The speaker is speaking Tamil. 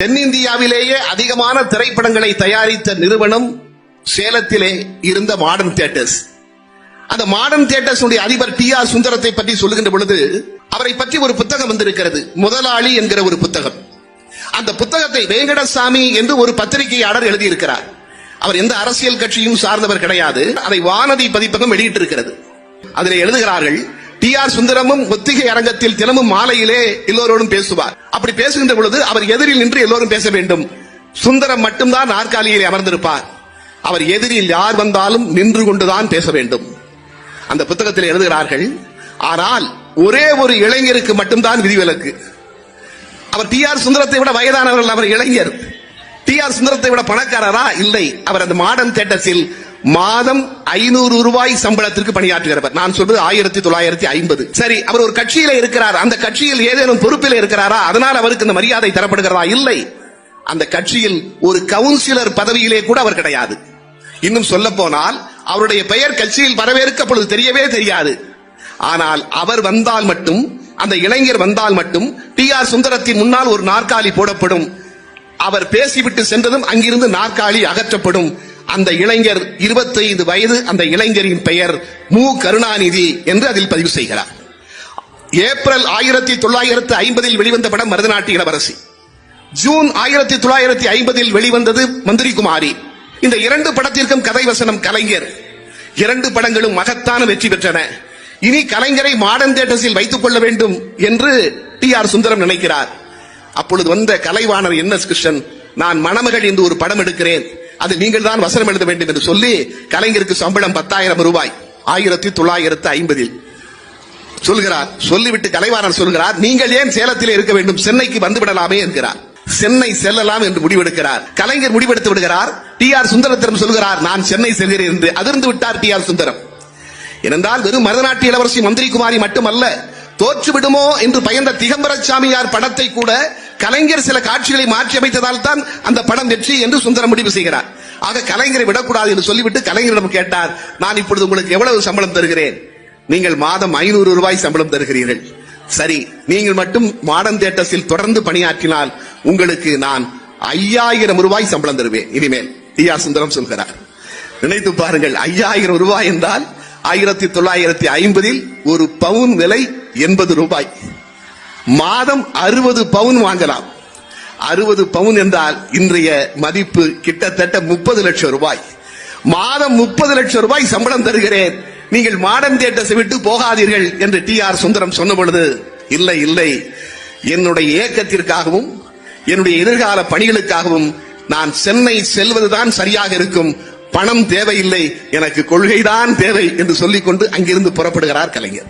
தென்னிந்தியாவிலேயே அதிகமான திரைப்படங்களை தயாரித்த நிறுவனம் சேலத்திலே இருந்த மாடர்ன் தியேட்டர்ஸ் அந்த மாடர்ன் தியேட்டர்ஸ் அதிபர் டி ஆர் சுந்தரத்தை பற்றி சொல்லுகின்ற பொழுது அவரை பற்றி ஒரு புத்தகம் வந்திருக்கிறது. முதலாளி என்கிற ஒரு புத்தகம். அந்த புத்தகத்தை வேங்கடசாமி என்று ஒரு பத்திரிகையாளர் எழுதியிருக்கிறார். அவர் எந்த அரசியல் கட்சியும் சார்ந்தவர் கிடையாது. அதை வானதி பதிப்பகம் வெளியிட்டிருக்கிறது. அதில் எழுதுகிறார்கள் டி ஆர் சுந்தரமும் ஒத்திகை அரங்கத்தில் தினமும் மாலையிலே எல்லோரோடும் பேசுவார். அப்படி பேசுகின்ற பொழுது அவர் எதிரில் நின்று எல்லோரும் பேச வேண்டும். சுந்தரம் மட்டும்தான் நாற்காலியிலே அமர்ந்திருப்பார். அவர் எதிரில் யார் வந்தாலும் நின்று கொண்டுதான் பேச வேண்டும். அந்த புத்தகத்தில் எழுதுகிறார்கள் ஆனால் ஒரே ஒரு இளைஞருக்கு மட்டும்தான் விதிவிலக்கு. அவர் டி ஆர் சுந்தரத்தை விட வயதானவர்கள் அவர் இளைஞர். டி ஆர் சுந்தரத்தை விட பணக்காரரா? இல்லை. அவர் அந்த மாடர்ன் தேட்டர்ஸில் மாதம் ஐநூறு ரூபாய் சம்பளத்திற்கு பணியாற்றுகிறவர். நான் சொல்வது ஆயிரத்தி தொள்ளாயிரத்தி ஐம்பது. சரி அவர் ஒரு கட்சியில இருக்கிறார்? அந்த கட்சியில் ஏதேனும் பொறுப்பில் இருக்கிறாரா? அதனால் அவருக்கு இந்த மரியாதை தரப்படுகிறதா? இல்லை. அந்த கட்சியில் ஒரு கவுன்சிலர் பதவியிலே கூட அவர் கிடையாது. இன்னும் சொல்ல போனால் அவருடைய பெயர் கட்சியில் வரவேற்கப்பொழுது தெரியவே தெரியாது. ஆனால் அவர் வந்தால் மட்டும் அந்த இளைஞர் வந்தால் மட்டும் டி ஆர் சுந்தரத்தின் முன்னால் ஒரு நாற்காலி போடப்படும். அவர் பேசிவிட்டு சென்றதும் அங்கிருந்து நாற்காலி அகற்றப்படும். அந்த இளைஞர் 25 வயது அந்த இளைஞரின் பெயர் மு. கருணாநிதி என்று அதில் பதிவு செய்கிறார். ஏப்ரல் ஆயிரத்தி தொள்ளாயிரத்து ஐம்பதில் வெளிவந்த படம் மருதநாட்டு இளவரசி. ஜூன் ஆயிரத்தி தொள்ளாயிரத்தி ஐம்பதில் வெளிவந்தது மந்திரி குமாரி இந்த இரண்டு படத்திற்கும் கதை வசனம் கலைஞர். இரண்டு படங்களும் மகத்தான வெற்றி பெற்றன. இனி கலைஞரை மாடர்ன் தேட்டர்ஸில் வைத்துக் கொள்ள வேண்டும் என்று டி ஆர் சுந்தரம் நினைக்கிறார். அப்பொழுது வந்த கலைவாணர் என் எஸ் கிருஷ்ணன் நான் மணமகள் என்று ஒரு படம் எடுக்கிறேன். அது நீங்கள் தான் வசனம் எழுத வேண்டும் என்று சொல்லி கலைஞருக்கு சம்பளம் பத்தாயிரம் ரூபாய். ஆயிரத்தி தொள்ளாயிரத்து ஐம்பதில். சொல்கிறார் சொல்லிவிட்டு கலைவாரன் சொல்கிறார் நீங்கள் ஏன் சேலத்தில் இருக்க வேண்டும்? சென்னைக்கு வந்து விடலாமே என்கிறார். சென்னை செல்லலாம் என்று முடிவெடுக்கிறார். கலைஞர் முடிவெடுத்து விடுகிறார். டி ஆர் சுந்தரத்திடம் சொல்கிறார் நான் சென்னை செல்கிறேன் என்று. அதிர்ந்து விட்டார் டி ஆர் சுந்தரம். ஏனென்றால் வெறும் மருதநாட்டு இளவரசி மந்திரி குமாரி மட்டுமல்ல தோற்றுவிடுமோ என்று பயந்த திகம்பர சாமியார் படத்தை கூட கலைஞர் சில காட்சிகளை மாற்றி அமைத்ததால் தான் அந்த படம் வெற்றி என்று சுந்தரம் முடிவு செய்கிறார். ஆக கலைஞரை விடக்கூடாது என்று சொல்லிவிட்டு கலைஞரிடம் கேட்டார் நான் இப்பொழுது உங்களுக்கு எவ்வளவு சம்பளம் தருகிறேன்? நீங்கள் மாதம் ஐநூறு ரூபாய் சம்பளம் தருகிறீர்கள். சரி நீங்கள் மட்டும் மாடன் தேட்டஸில் தொடர்ந்து பணியாற்றினால் உங்களுக்கு நான் ஐயாயிரம் ரூபாய் சம்பளம் தருவேன். இனிமேல் டி ஆர் சுந்தரம் சொல்கிறார். நினைத்து பாருங்கள் ஐயாயிரம் ரூபாய் என்றால் ஆயிரத்தி தொள்ளாயிரத்தி ஐம்பதில் ஒரு பவுன் விலை எண்பது ரூபாய். மாதம் அறுபது பவுன் வாங்கலாம். அறுபது பவுன் என்றால் இன்றைய மதிப்பு கிட்டத்தட்ட முப்பது லட்சம் ரூபாய். மாதம் முப்பது லட்சம் ரூபாய் சம்பளம் தருகிறேன். நீங்கள் மாடர்ன் தியேட்டர்ஸை விட்டு போகாதீர்கள் என்று டி ஆர் சுந்தரம் சொன்ன பொழுது இல்லை இல்லை. என்னுடைய இயக்கத்திற்காகவும் என்னுடைய எதிர்கால பணிகளுக்காகவும் நான் சென்னை செல்வதுதான் சரியாக இருக்கும். பணம் தேவையில்லை. எனக்கு கொள்கைதான் தேவை என்று சொல்லிக்கொண்டு அங்கிருந்து புறப்படுகிறார் கலைஞர்.